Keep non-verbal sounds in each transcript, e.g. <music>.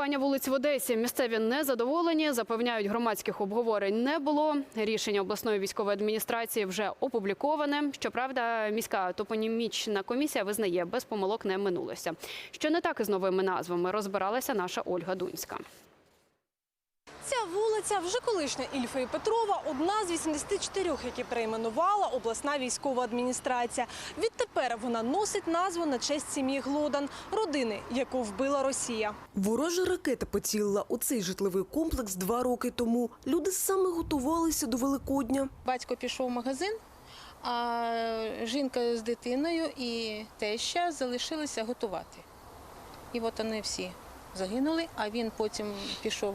Перейменування вулиць в Одесі місцеві незадоволені. Запевняють, громадських обговорень не було. Рішення обласної військової адміністрації вже опубліковане. Щоправда, міська топонімічна комісія визнає, без помилок не минулося. Що не так із новими назвами, розбиралася наша Ольга Дунська. Ця вулиця вже колишня Ільфа і Петрова, одна з 84, які перейменувала обласна військова адміністрація. Відтепер вона носить назву на честь сім'ї Глодан, родини, яку вбила Росія. Ворожа ракета поцілила у цей житловий комплекс два роки тому. Люди саме готувалися до Великодня. Батько пішов в магазин, а жінка з дитиною і теща залишилися готувати. І от вони всі загинули, а він потім пішов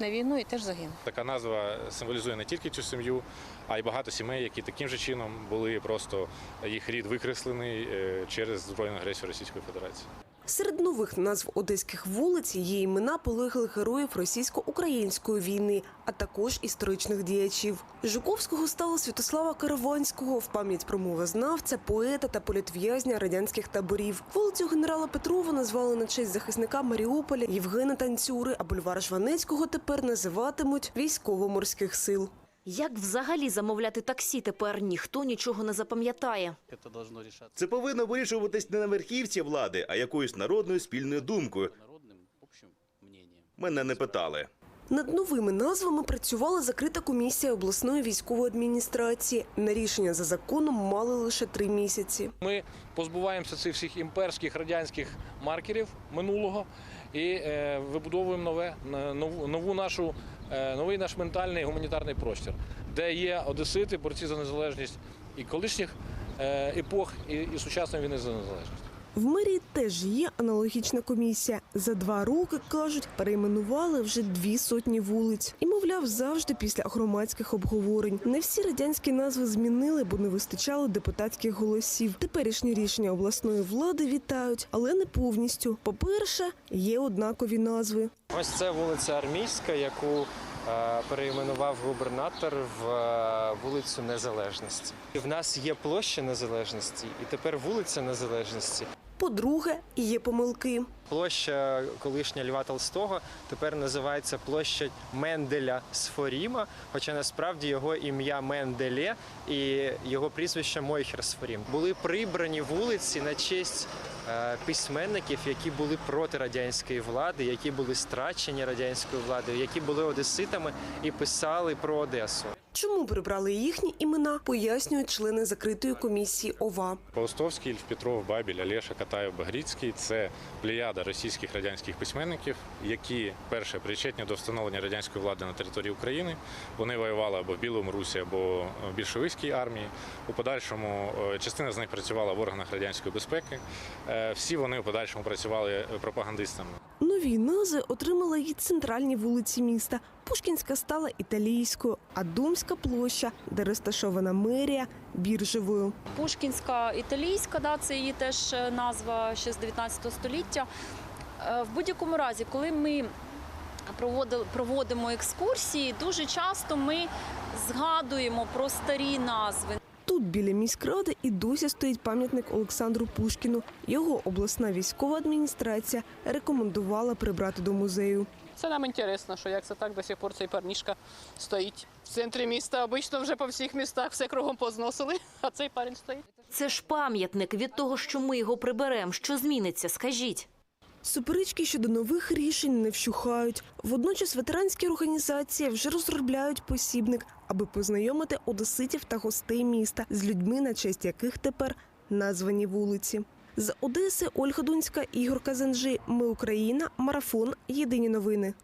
на війну і теж загинув. Така назва символізує не тільки цю сім'ю, а й багато сімей, які таким же чином були просто їх рід викреслений е, через збройну агресію Російської Федерації. Серед нових назв одеських вулиць є імена полеглих героїв російсько-української війни, а також історичних діячів. Жуковського стало Святослава Караванського в пам'ять про мовознавця, поета та політв'язня радянських таборів. Вулицю генерала Петрова назвали на честь захисника Маріуполя Євгена Танцюри, а бульвар Жванецького тепер називатимуть військово-морських сил. Як взагалі замовляти таксі тепер ніхто нічого не запам'ятає. Це повинно вирішуватись не на верхівці влади, а якоюсь народною спільною думкою. Мене не питали. Над новими назвами працювала закрита комісія обласної військової адміністрації. На рішення за законом мали лише три місяці. Ми позбуваємося цих всіх імперських радянських маркерів минулого і е, вибудовуємо нове нову, нашу е, новий наш ментальний гуманітарний простір, де є одесити, борці за незалежність і колишніх е, епох, і сучасної війни за незалежність. В мерії теж є аналогічна комісія. За два роки кажуть, перейменували вже дві сотні вулиць. І мовляв, завжди після громадських обговорень. Не всі радянські назви змінили, бо не вистачало депутатських голосів. Теперішні рішення обласної влади вітають, але не повністю. По-перше, є однакові назви. Ось це вулиця Армійська, яку е, перейменував губернатор в е, вулицю Незалежності. В нас є площа Незалежності, і тепер вулиця Незалежності. По-друге, є помилки. Площа колишня Льва Толстого тепер називається площа Менделя Сфоріма, хоча насправді його ім'я Менделе і його прізвище Мойхер Сфорім. Були прибрані вулиці на честь е, письменників, які були проти радянської влади, які були страчені радянською владою, які були одеситами і писали про Одесу. Чому прибрали їхні імена, пояснюють члени закритої комісії ОВА. Паустовський, Ільф Петров, Бабіль, Олеша, Катаєв, Багріцький це плеяда російських радянських письменників, які перше причетні до встановлення радянської влади на території України. Вони воювали або в Білому Русі, або в більшовицькій армії. У подальшому е, частина з них працювала в органах радянської безпеки. Е, Всі вони у подальшому працювали пропагандистами. Нові назви отримали й центральні вулиці міста. Пушкінська стала італійською, а Думська площа, де розташована мерія, біржевою. Пушкінська італійська, да, це її теж е, назва ще з 19 століття. Е, В будь-якому разі, коли ми проводимо екскурсії, дуже часто ми згадуємо про старі назви. Тут біля міськради і досі стоїть пам'ятник Олександру Пушкіну. Його обласна військова адміністрація рекомендувала прибрати до музею. Це нам інтересно, що як це так до сих пор цей парнішка стоїть в центрі міста. Обично вже по всіх містах все кругом позносили, <laughs> а цей парень стоїть. Це ж пам'ятник від того, що ми його приберемо. Що зміниться? Скажіть. Суперечки щодо нових рішень не вщухають. Водночас ветеранські організації вже розробляють посібник, аби познайомити одеситів та гостей міста з людьми, на честь яких тепер названі вулиці. З Одеси Ольга Дунська, Ігор Казанжи. Ми Україна. Марафон. Єдині новини.